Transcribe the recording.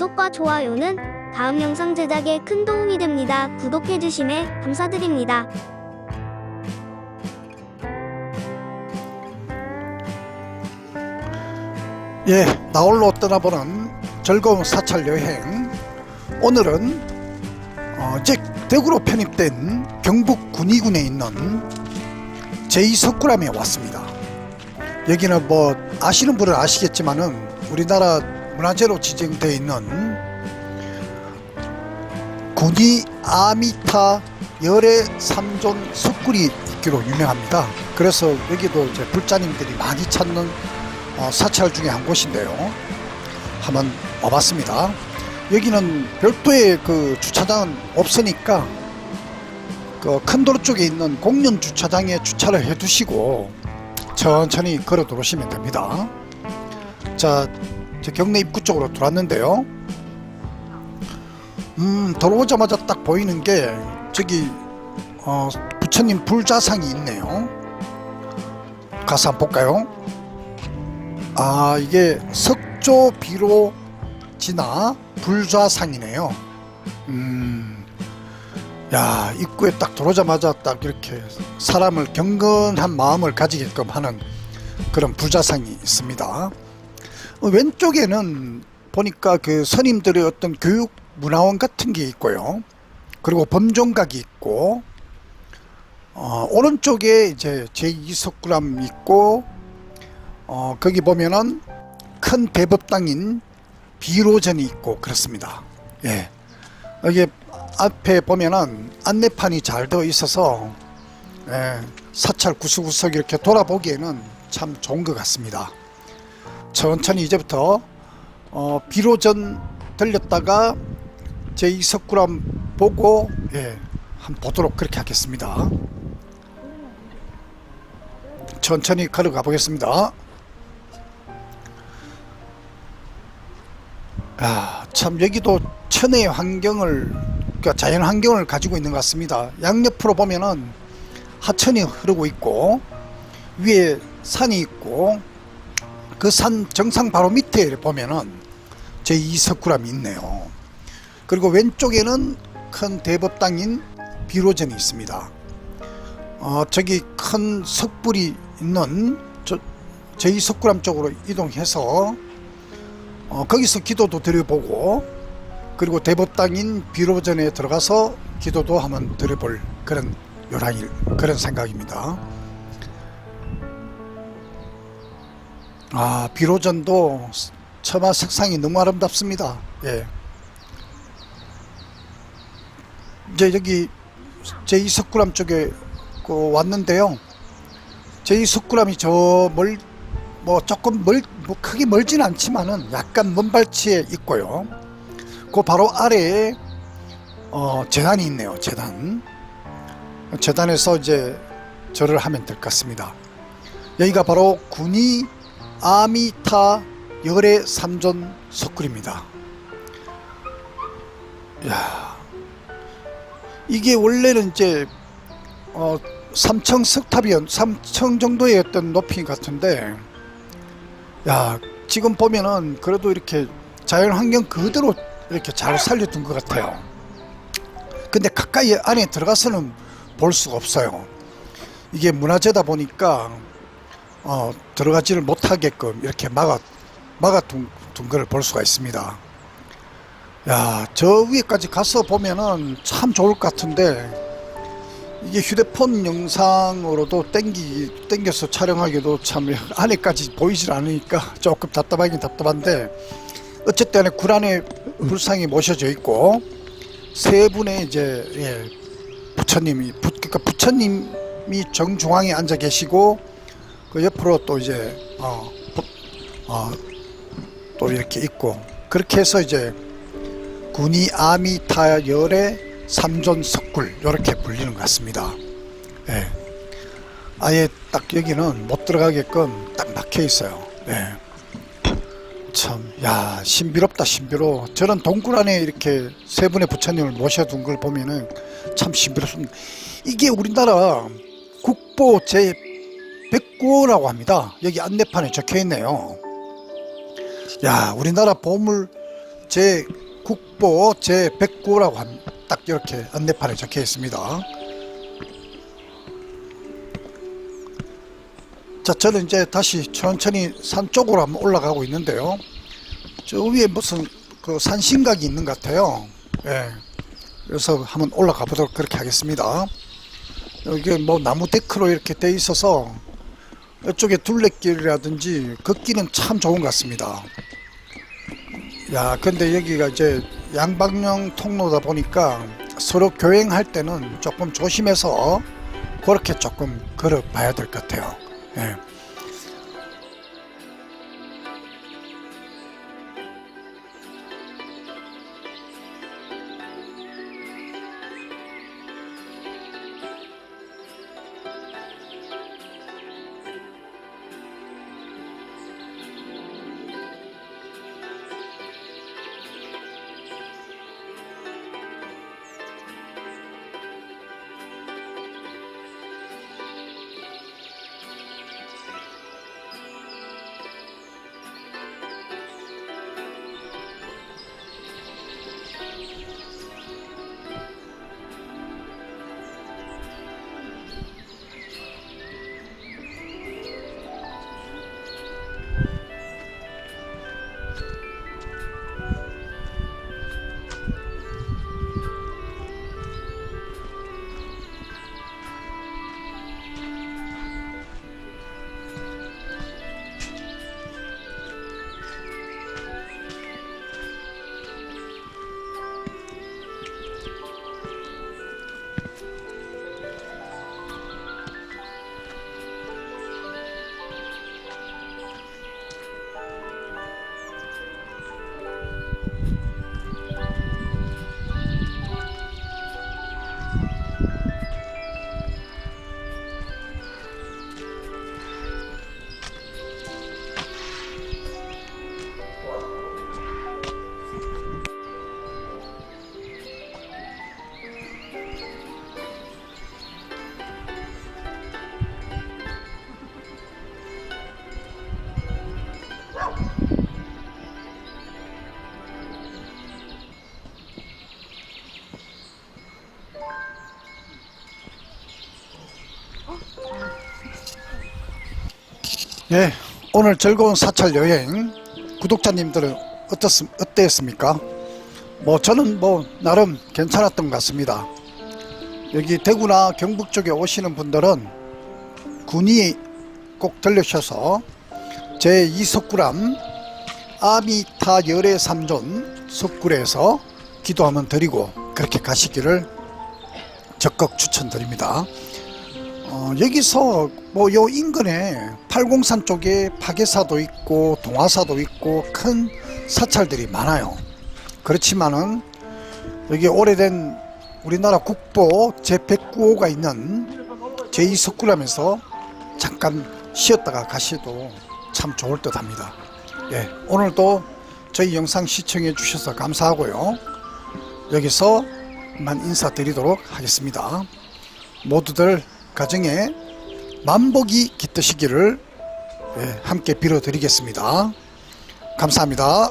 구독과 좋아요는 다음 영상 제작에 큰 도움이 됩니다. 구독해주심에 감사드립니다. 예, 나홀로 떠나보는 즐거운 사찰 여행. 오늘은 어, 제 대구로 편입된 경북 군위군에 있는 제2석굴암에 왔습니다. 여기는 뭐 아시는 분은 아시겠지만은 우리나라 문화재로 지정되어 있는 군위 아미타 열애 삼존 석굴이 있기로 유명합니다. 그래서 여기도 이제 불자님들이 많이 찾는 어, 사찰 중에 한 곳인데요. 한번 와봤습니다. 여기는 별도의 그 주차장은 없으니까 그 큰 도로 쪽에 있는 공연 주차장에 주차를 해두시고 천천히 걸어 들어오시면 됩니다. 자, 저 경내 입구 쪽으로 들어왔는데요. 음, 들어오자마자 딱 보이는 게 저기 어, 부처님 불자상이 있네요. 가서 한번 볼까요? 아 이게 석조 비로 지나 불좌상이네요. 음, 야 입구에 딱 들어오자마자 딱 이렇게 사람을 경건한 마음을 가지게끔 하는 그런 불좌상이 있습니다. 어, 왼쪽에는 보니까 그 스님들의 어떤 교육 문화원 같은 게 있고요. 그리고 범종각이 있고 어, 오른쪽에 이제 제2석굴암 있고 어, 거기 보면은 큰 대법당인 비로전이 있고 그렇습니다. 예. 여기 앞에 보면은 안내판이 잘 되어 있어서 예, 사찰 구석구석 이렇게 돌아보기에는 참 좋은 것 같습니다. 천천히 이제부터 어, 비로전 들렸다가 제2석굴암 보고 예, 한번 보도록 그렇게 하겠습니다. 천천히 걸어가 보겠습니다. 아, 참 여기도 천혜의 환경을 그러니까 자연 환경을 가지고 있는 것 같습니다. 양옆으로 보면은 하천이 흐르고 있고 위에 산이 있고 그 산 정상 바로 밑에 보면은 제 이석굴암이 있네요. 그리고 왼쪽에는 큰 대법당인 비로전이 있습니다. 어, 저기 큰 석불이 있는 저 제2석굴암 쪽으로 이동해서 어, 거기서 기도도 드려보고 그리고 대법당인 비로전에 들어가서 기도도 한번 드려볼 그런 요란일 그런 생각입니다. 아 비로전도 처마 색상이 너무 아름답습니다. 예. 이제 여기 제2석굴암 쪽에 그 왔는데요. 제2석굴암이 저 멀 뭐 조금 멀, 뭐 크게 멀진 않지만은 약간 먼 발치에 있고요. 그 바로 아래에 어, 재단이 있네요. 재단. 재단에서 이제 절을 하면 될 것 같습니다. 여기가 바로 군이 아미타 열의 삼존 석굴입니다. 야, 이게 원래는 이제 어, 3층 석탑이었, 3층 정도였던 높이 같은데 야 지금 보면은 그래도 이렇게 자연 환경 그대로 이렇게 잘 살려둔 것 같아요. 근데 가까이 안에 들어가서는 볼 수가 없어요. 이게 문화재다 보니까 어, 들어가지를 못하게끔 이렇게 막아 막아둔 둔 거를 볼 수가 있습니다. 야, 저 위에까지 가서 보면은 참 좋을 것 같은데 이게 휴대폰 영상으로도 땡기 땡겨서 촬영하기도 참 안에까지 보이질 않으니까 조금 답답하긴 답답한데 어쨌든 굴안에 불상이 모셔져 있고 세 분의 이제 예, 부처님이 부, 그러니까 부처님이 정중앙에 앉아 계시고 그 옆으로 또 이제 어, 부- 어, 또 이렇게 있고 그렇게 해서 이제 군이 아미 타 열의 삼존 석굴 이렇게 불리는 것 같습니다. 예. 아예 딱 여기는 못 들어가게끔 딱 막혀 있어요. 예. 참, 야 신비롭다 신비로. 저는 동굴 안에 이렇게 세 분의 부처님을 모셔둔 걸 보면은 참 신비롭습니다. 이게 우리나라 국보 제 109호라고 합니다. 여기 안내판에 적혀 있네요. 야, 우리나라 보물 제 국보 제 109라고 한, 딱 이렇게 안내판에 적혀 있습니다. 자, 저는 이제 다시 천천히 산 쪽으로 한번 올라가고 있는데요. 저 위에 무슨 그 산신각이 있는 것 같아요. 예. 그래서 한번 올라가 보도록 그렇게 하겠습니다. 여기 뭐 나무 데크로 이렇게 돼 있어서 이쪽에 둘레길이라든지 걷기는 참 좋은 것 같습니다. 야, 근데 여기가 이제 양방향 통로다 보니까 서로 교행할 때는 조금 조심해서 그렇게 조금 걸어 봐야 될 것 같아요. 예. 예, 오늘 즐거운 사찰 여행 구독자님들은 어떻습, 어땠습니까? 뭐 저는 뭐 나름 괜찮았던 것 같습니다. 여기 대구나 경북 쪽에 오시는 분들은 군이 꼭 들르셔서 제 2석굴암 아미타 열애 삼존 석굴에서 기도하면 드리고 그렇게 가시기를 적극 추천드립니다. 어, 여기서 뭐 요 인근에 팔공산 쪽에 파계사도 있고 동화사도 있고 큰 사찰들이 많아요. 그렇지만은 여기 오래된 우리나라 국보 제109호가 있는 제2석굴암에서 잠깐 쉬었다가 가셔도 참 좋을 듯 합니다. 예, 오늘도 저희 영상 시청해 주셔서 감사하고요. 여기서만 인사드리도록 하겠습니다. 모두들 가정에 만복이 깃드시기를 예, 함께 빌어드리겠습니다. 감사합니다.